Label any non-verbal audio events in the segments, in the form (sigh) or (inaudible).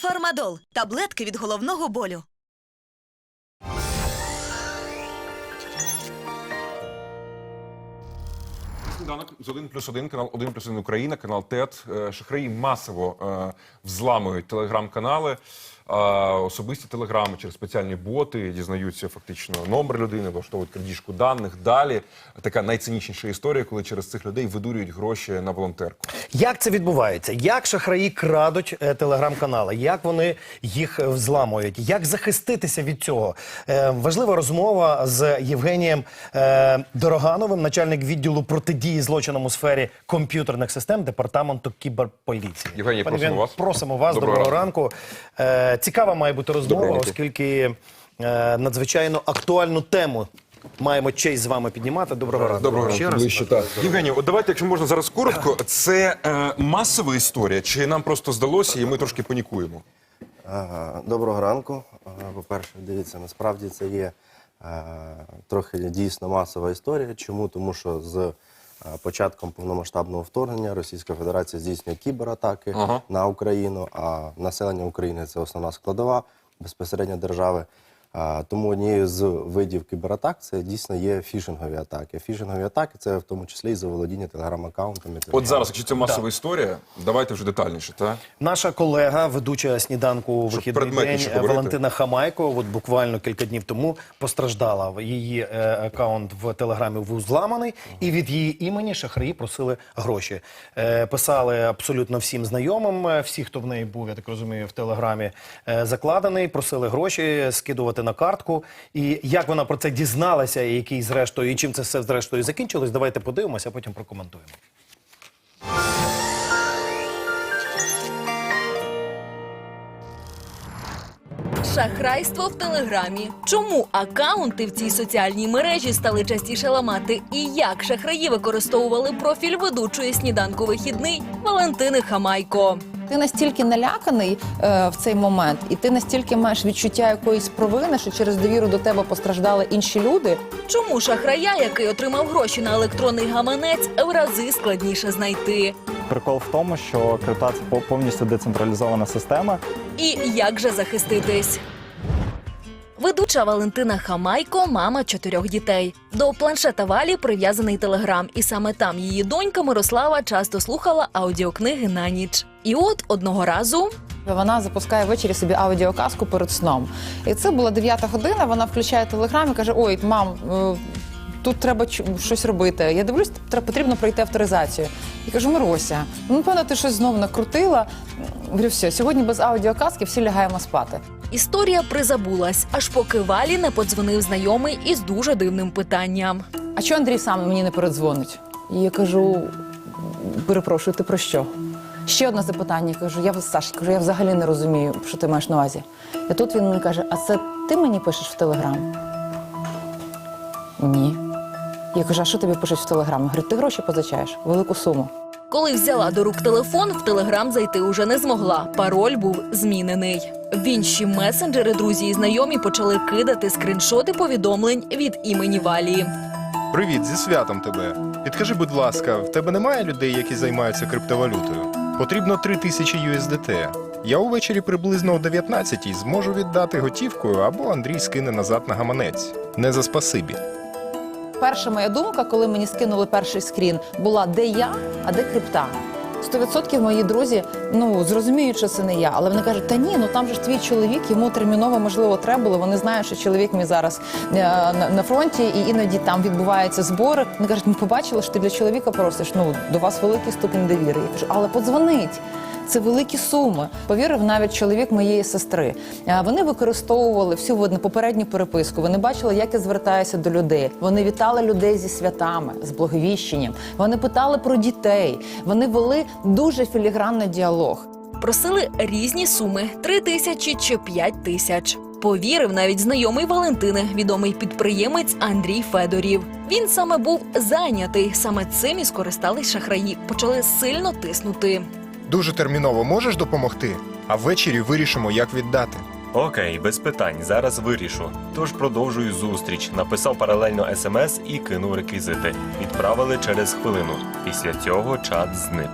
Фармадол таблетки від головного болю. Сніданок з 1 плюс 1, канал 1 плюс 1 Україна, канал ТЕТ. Е, Шахраї масово е, взламують телеграм-канали, особисті телеграми через спеціальні боти, дізнаються фактично номер людини, влаштовують крадіжку даних. Далі така найцинічніша історія, коли через цих людей видурюють гроші на волонтерку. Як це відбувається? Як шахраї крадуть е, телеграм-канали? Як вони їх е, взламують? Як захиститися від цього? Е, важлива розмова з Євгенієм е, Дорогановим, начальник відділу протидії злочинам у сфері комп'ютерних систем департаменту кіберполіції. Євгеній, просимо вас. Просимо вас. Доброго Доброго, ранку. Е, цікава має бути розмова, оскільки е, надзвичайно актуальну тему маємо честь з вами піднімати. Доброго ранку. Доброго Ще ранку, раз. ближче. Так. Євгеній, от давайте, якщо можна зараз коротко, це е, масова історія, чи нам просто здалося, і ми трошки панікуємо? Доброго ранку. По-перше, дивіться, насправді це є е, трохи дійсно масова історія. Чому? Тому що з е, початком повномасштабного вторгнення Російська Федерація здійснює кібератаки Ага. на Україну, а населення України це основна складова безпосередньо держави. А, тому однією з видів кібератак це дійсно є фішингові атаки. Фішингові атаки це в тому числі і заволодіння телеграм-аккаунтами. От зараз, якщо це масова історія, давайте вже детальніше, так? Наша колега, ведуча сніданку вихідний день е, говорити. Валентина Хамайко, от буквально кілька днів тому постраждала. Її е, акаунт в телеграмі був зламаний, і від її імені шахраї просили гроші. Е, писали абсолютно всім знайомим, е, всі, хто в неї був, я так розумію, в телеграмі е, закладений, просили гроші скидувати на картку. І як вона про це дізналася, і який зрештою, і чим це все зрештою закінчилось, давайте подивимося, а потім прокоментуємо. Шахрайство в телеграмі. Чому акаунти в цій соціальній мережі стали частіше ламати? І як шахраї використовували профіль ведучої сніданку вихідний Валентини Хамайко? Ти настільки наляканий е, в цей момент, і ти настільки маєш відчуття якоїсь провини, що через довіру до тебе постраждали інші люди. Чому шахрая, який отримав гроші на електронний гаманець, в рази складніше знайти? Прикол в тому, що Крита це по- повністю децентралізована система. І як же захиститись? Ведуча Валентина Хамайко, мама чотирьох дітей. До планшета Валі прив'язаний телеграм, і саме там її донька Мирослава часто слухала аудіокниги на ніч. І от одного разу Вона запускає ввечері собі аудіоказку перед сном. І це була 9 година. Вона включає телеграм і каже: Ой, мам. е, Тут треба щось робити. Я дивлюсь, потрібно пройти авторизацію. І кажу, Мирося, ну певно, ти щось знову накрутила. Говорю, все, сьогодні без аудіоказки всі лягаємо спати. Історія призабулась, аж поки Валі не подзвонив знайомий із дуже дивним питанням. А чого Андрій сам мені не передзвонить? І я кажу: перепрошую, ти про що? Ще одне запитання. Я кажу, я Саш, кажу, я взагалі не розумію, що ти маєш на увазі. І тут він мені каже: А це ти мені пишеш в Телеграм? Ні. Я кажу, а що тобі пишуть в Телеграм? Говорю, ти гроші позичаєш, велику суму. Коли взяла до рук телефон, в телеграм зайти уже не змогла. Пароль був змінений. В інші месенджери друзі і знайомі почали кидати скріншоти повідомлень від імені Валі. Привіт, зі святом тебе. Підкажи, будь ласка, в тебе немає людей, які займаються криптовалютою? Потрібно 3000 USDT. Я увечері приблизно о 19 зможу віддати готівкою або Андрій скине назад на гаманець. Не за спасибі. Перша моя думка, коли мені скинули перший скрін, була де я, а де крипта. 100% мої друзі ну зрозуміють, що це не я, але вони кажуть, та ні, ну там же ж твій чоловік, йому терміново можливо треба було. Вони знають, що чоловік мій зараз е, на, фронті, і іноді там відбуваються збори. Вони кажуть, ми побачили, що ти для чоловіка просиш. Ну до вас великий ступінь довіри. Я кажу, але подзвонить. Це великі суми. Повірив навіть чоловік моєї сестри. Вони використовували всю видно попередню переписку. Вони бачили, як я звертаюся до людей. Вони вітали людей зі святами, з благовіщенням. Вони питали про дітей. Вони вели дуже філігранний діалог. Просили різні суми три тисячі чи п'ять тисяч. Повірив навіть знайомий Валентини, відомий підприємець Андрій Федорів. Він саме був зайнятий. Саме цим і скористались шахраї. Почали сильно тиснути. Дуже терміново можеш допомогти, а ввечері вирішимо, як віддати. Окей, без питань, зараз вирішу. Тож продовжую зустріч. Написав паралельно смс і кинув реквізити. Відправили через хвилину. Після цього чат зник.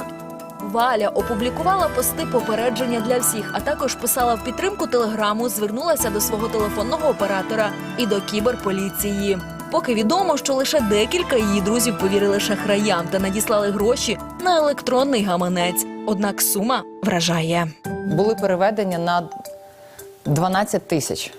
Валя опублікувала пости попередження для всіх, а також писала в підтримку телеграму, звернулася до свого телефонного оператора і до кіберполіції. Поки відомо, що лише декілька її друзів повірили шахраям та надіслали гроші на електронний гаманець. Однак сума вражає. Були переведення на 12 тисяч.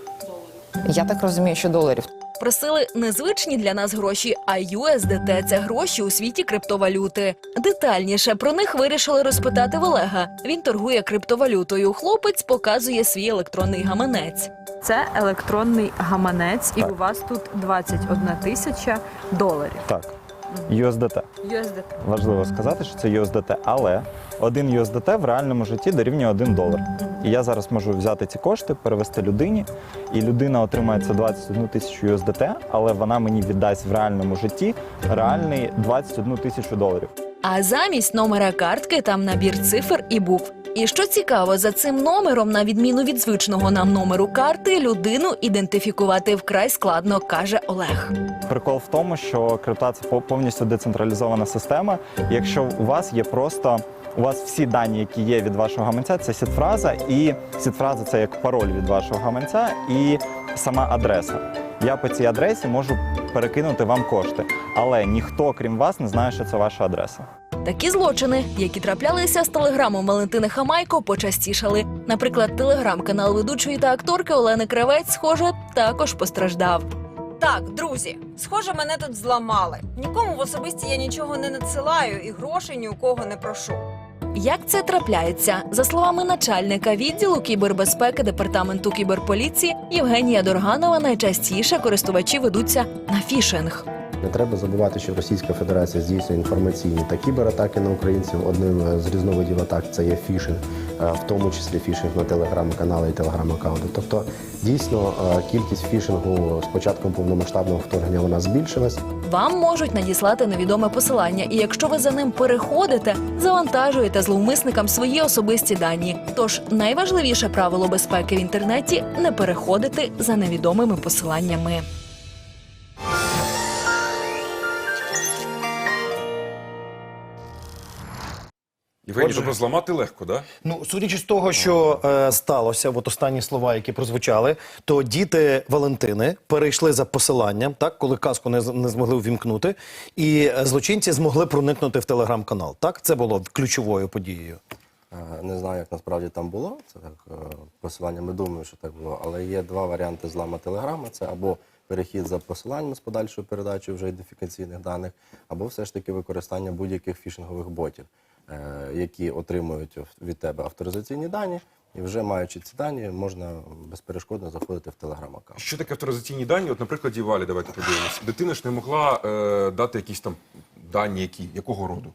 Я так розумію, що доларів. Просили незвичні для нас гроші, а USDT – це гроші у світі криптовалюти. Детальніше про них вирішили розпитати в Олега. Він торгує криптовалютою. Хлопець показує свій електронний гаманець. Це електронний гаманець, і у вас тут 21 тисяча доларів. Так. USDT. USDT. Важливо сказати, що це USDT, але один USDT в реальному житті дорівнює 1 долар. І я зараз можу взяти ці кошти, перевести людині, і людина отримає це 21 тисячу USDT, але вона мені віддасть в реальному житті реальний 21 тисячу доларів. А замість номера картки там набір цифр і букв. І що цікаво, за цим номером, на відміну від звичного нам номеру карти, людину ідентифікувати вкрай складно, каже Олег. Прикол в тому, що крипта це по- повністю децентралізована система. Якщо у вас є просто у вас всі дані, які є від вашого гаманця, це сітфраза, і сітфраза це як пароль від вашого гаманця і сама адреса. Я по цій адресі можу перекинути вам кошти, але ніхто, крім вас, не знає, що це ваша адреса. Такі злочини, які траплялися з телеграмом Валентини Хамайко, почастішали. Наприклад, телеграм-канал ведучої та акторки Олени Кравець, схоже, також постраждав. Так, друзі, схоже, мене тут зламали. Нікому в особисті я нічого не надсилаю і грошей ні у кого не прошу. Як це трапляється? За словами начальника відділу кібербезпеки департаменту кіберполіції Євгенія Дорганова, найчастіше користувачі ведуться на фішинг. Не треба забувати, що Російська Федерація здійснює інформаційні та кібератаки на українців. Одним е, з різновидів атак це є фішинг, е, в тому числі фішинг на телеграм-канали і телеграм-аккаунти. Тобто, дійсно, е, кількість фішингу з початком повномасштабного вторгнення вона збільшилась. Вам можуть надіслати невідоме посилання, і якщо ви за ним переходите, завантажуєте зловмисникам свої особисті дані. Тож найважливіше правило безпеки в інтернеті не переходити за невідомими посиланнями. Євгеній, Отже. тобто зламати легко, да? Ну, судячи з того, що е, сталося, от останні слова, які прозвучали, то діти Валентини перейшли за посиланням, так, коли казку не, з- не змогли увімкнути, і е, злочинці змогли проникнути в телеграм-канал. Так, це було ключовою подією. Е, Не знаю, як насправді там було. Це так е, посилання. Ми думаємо, що так було. Але є два варіанти злама телеграма: це або перехід за посиланням з подальшою передачею вже ідентифікаційних даних, або все ж таки використання будь-яких фішингових ботів, які отримують від тебе авторизаційні дані, і вже маючи ці дані, можна безперешкодно заходити в телеграм-аккаунт. Що таке авторизаційні дані? От, наприклад, Валі, давайте подивимося. Дитина ж не могла е, дати якісь там дані, які, якого роду?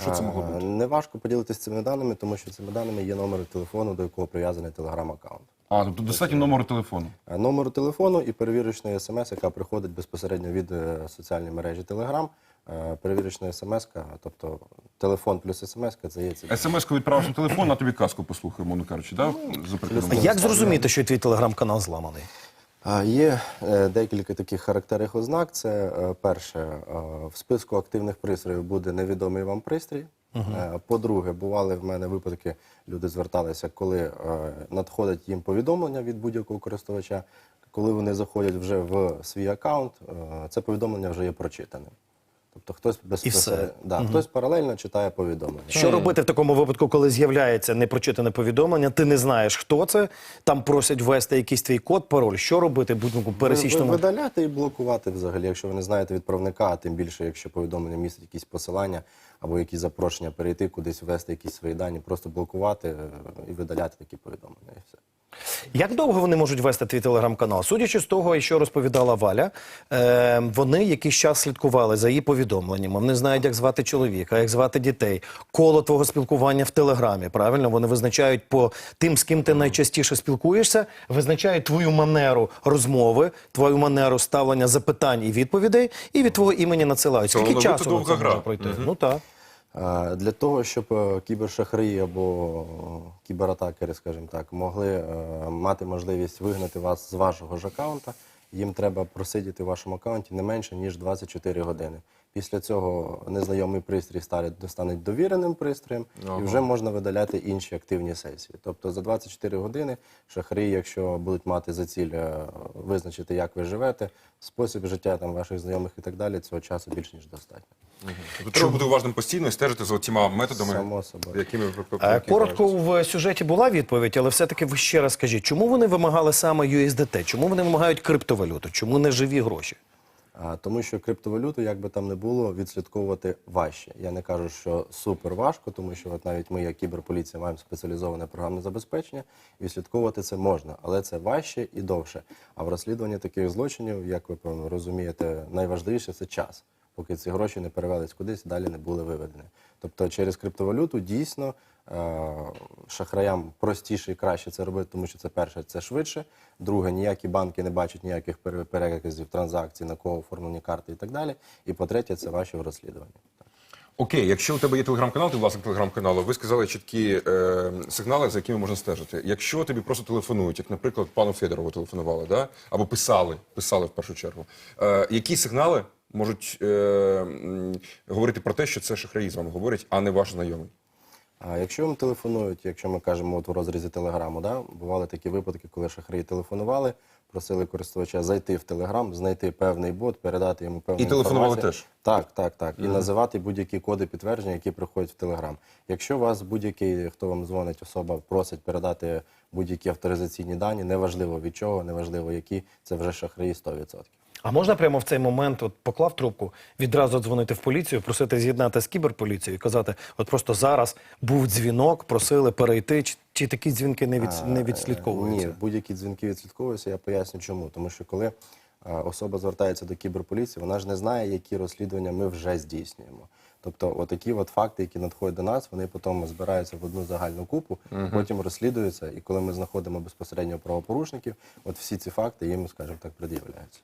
Що це могло Е, бути? Неважко поділитися цими даними, тому що цими даними є номер телефону, до якого прив'язаний телеграм-аккаунт. А, тобто достатньо номеру телефону. Е, Номеру телефону і перевірочної смс, яка приходить безпосередньо від е, соціальної мережі Telegram. Е, Перевірочна смс, тобто телефон плюс смс, це є ці. СМС-ку відправив на телефон, а тобі казку послухай, мовно кажучи, да? За прикладом. А як зрозуміти, що твій телеграм-канал зламаний? Є е, декілька таких характерних ознак. Це е, перше, в списку активних пристроїв буде невідомий вам пристрій. Е, По-друге, бували в мене випадки, люди зверталися, коли надходить їм повідомлення від будь-якого користувача. Коли вони заходять вже в свій аккаунт, це повідомлення вже є прочитаним. Тобто хтось безпосередньо да, хтось паралельно читає повідомлення. Що робити в такому випадку, коли з'являється непрочитане повідомлення, ти не знаєш, хто це, там просять ввести якийсь твій код, пароль. Що робити будь-якому Ви- пересічному? ви- Видаляти і блокувати взагалі, якщо ви не знаєте відправника, а тим більше, якщо повідомлення містить якісь посилання або якісь запрошення перейти кудись ввести якісь свої дані, просто блокувати е, і видаляти такі повідомлення. І все. Як довго вони можуть вести твій телеграм-канал? Судячи з того, що розповідала Валя, е, вони якийсь час слідкували за її повідомленнями. Вони знають, як звати чоловіка, як звати дітей, коло твого спілкування в телеграмі. Правильно, вони визначають по тим, з ким ти найчастіше спілкуєшся, визначають твою манеру розмови, твою манеру ставлення запитань і відповідей, і від твого імені надсилають. Скільки часу на це може пройти? Ну так. Е, Для того, щоб кібершахри кібершахраї або кібератакери, скажімо так, могли е, мати можливість вигнати вас з вашого ж аккаунта, їм треба просидіти в вашому аккаунті не менше, ніж 24 години. Після цього незнайомий пристрій стане, стане довіреним пристроєм, Ага. і вже можна видаляти інші активні сесії. Тобто за 24 години шахраї, якщо будуть мати за ціль е, визначити, як ви живете, спосіб життя там ваших знайомих і так далі, цього часу більш ніж достатньо. Тобто треба бути уважним постійно і стежити за тіма методами, Само собою. якими ви Е, Коротко в сюжеті була відповідь, але все-таки ви ще раз скажіть, чому вони вимагали саме USDT? Чому вони вимагають криптовалюту? Чому не живі гроші? Тому що криптовалюту, як би там не було, відслідковувати важче. Я не кажу, що супер важко, тому що от навіть ми, як кіберполіція, маємо спеціалізоване програмне забезпечення, і відслідковувати це можна, але це важче і довше. А в розслідуванні таких злочинів, як ви розумієте, найважливіше це час, поки ці гроші не перевелись кудись, далі не були виведені. Тобто через криптовалюту дійсно е, шахраям простіше і краще це робити, тому що це перше, це швидше. Друге, ніякі банки не бачать ніяких пере- переказів, транзакцій, на кого оформлені карти і так далі. І по-третє, це ваші в розслідуванні. Окей, якщо у тебе є телеграм-канал, ти власник телеграм-каналу, ви сказали чіткі е, сигнали, за якими можна стежити. Якщо тобі просто телефонують, як, наприклад, пану Федорову телефонували, да? або писали, писали в першу чергу, е, які сигнали можуть е, говорити про те, що це шахраї з вами говорять, а не ваш знайомий? А якщо вам телефонують, якщо ми кажемо от у розрізі телеграму, да, бували такі випадки, коли шахраї телефонували, просили користувача зайти в телеграм, знайти певний бот, передати йому певну І телефонували інформацію. теж? Так, так, так. І називати будь-які коди підтвердження, які приходять в телеграм. Якщо вас будь-який, хто вам дзвонить, особа просить передати будь-які авторизаційні дані, неважливо від чого, неважливо які, це вже шахраї 100%. А можна прямо в цей момент от поклав трубку, відразу дзвонити в поліцію, просити з'єднати з кіберполіцією і казати, от просто зараз був дзвінок, просили перейти, чи, чи такі дзвінки не, від, не Ні, будь-які дзвінки відслідковуються. Я поясню, чому. Тому що коли особа звертається до кіберполіції, вона ж не знає, які розслідування ми вже здійснюємо. Тобто, отакі от факти, які надходять до нас, вони потім збираються в одну загальну купу, потім розслідуються. І коли ми знаходимо безпосередньо правопорушників, от всі ці факти їм, скажімо так, пред'являються.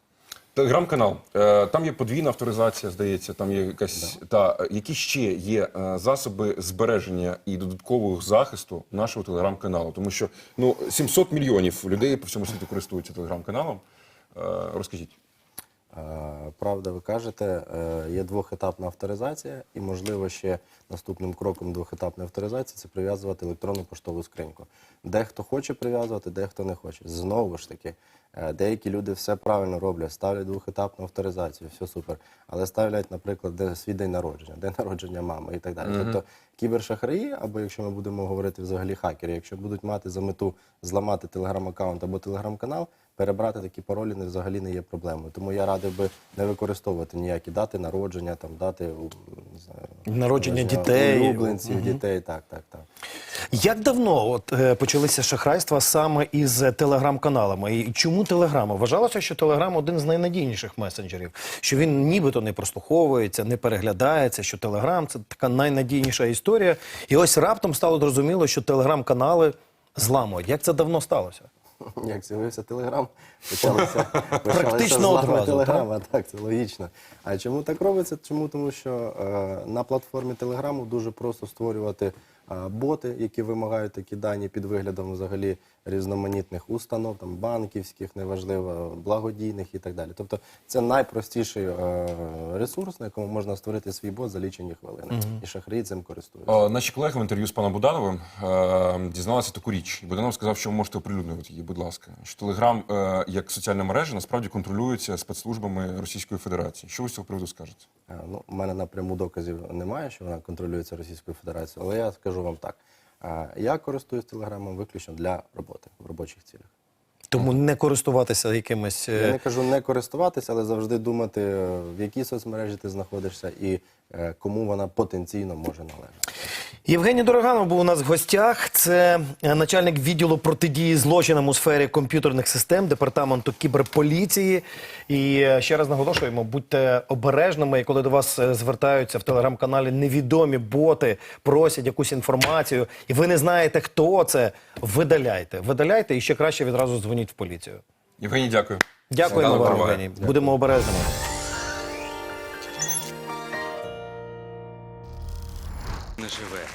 Телеграм-канал. Е, Там є подвійна авторизація, здається, там є якась та е, які ще є е, засоби збереження і додаткового захисту нашого телеграм-каналу. Тому що ну 700 мільйонів людей по всьому світу користуються телеграм-каналом. Е, Розкажіть. Е, Правда, ви кажете, е, є двохетапна авторизація, і можливо ще наступним кроком двохетапної авторизації це прив'язувати електронну поштову скриньку. Дехто хоче прив'язувати, дехто не хоче. Знову ж таки, е, деякі люди все правильно роблять, ставлять двохетапну авторизацію, все супер. Але ставлять, наприклад, де свій день народження, день народження мами і так далі. Тобто кібершахраї, або якщо ми будемо говорити взагалі хакери, якщо будуть мати за мету зламати телеграм-аккаунт або телеграм-канал, перебрати такі паролі не взагалі не є проблемою. Тому я радив би не використовувати ніякі дати народження, там дати не знаю, Народження дітей. улюбленців, дітей. Так, так, так. Як давно от, е, почалися шахрайства саме із телеграм-каналами? І чому телеграм? Вважалося, що телеграм один з найнадійніших месенджерів, що він нібито не прослуховується, не переглядається, що телеграм це така найнадійніша історія. І ось раптом стало зрозуміло, що телеграм-канали зламують. Як це давно сталося? (laughs) Як з'явився Телеграм, (laughs) почалися Практично одразу, Телеграма. Так, це логічно. А чому так робиться? Чому? Тому що е, на платформі Телеграму дуже просто створювати е, боти, які вимагають такі дані під виглядом взагалі різноманітних установ, там банківських, неважливо, благодійних і так далі. Тобто це найпростіший е, ресурс, на якому можна створити свій бот за лічені хвилини. І шахраї цим користуються. Е, Наші колеги в інтерв'ю з паном Будановим е, дізналися таку річ. І Буданов сказав, що ви можете оприлюднювати її, будь ласка. Що Телеграм е, як соціальна мережа насправді контролюється спецслужбами Російської Федерації. Що ви з цього приводу скажете? Е, Ну, у мене напряму доказів немає, що вона контролюється Російською Федерацією, але я скажу вам так. Е, Я користуюсь телеграмом виключно для роботи в робочих цілях. Тому не користуватися якимись. е, Я не кажу не користуватися, але завжди думати, е, в якій соцмережі ти знаходишся і е, кому вона потенційно може належати. Євгеній Дороганов був у нас в гостях. Це е, начальник відділу протидії злочинам у сфері комп'ютерних систем департаменту кіберполіції. І е, ще раз наголошуємо, будьте обережними, і коли до вас е, звертаються в телеграм-каналі невідомі боти, просять якусь інформацію, і ви не знаєте, хто це. Видаляйте, видаляйте і ще краще відразу дзвоніть в поліцію. Євгеній, дякую. Дякуємо вам. Євгеній. Будемо обережними.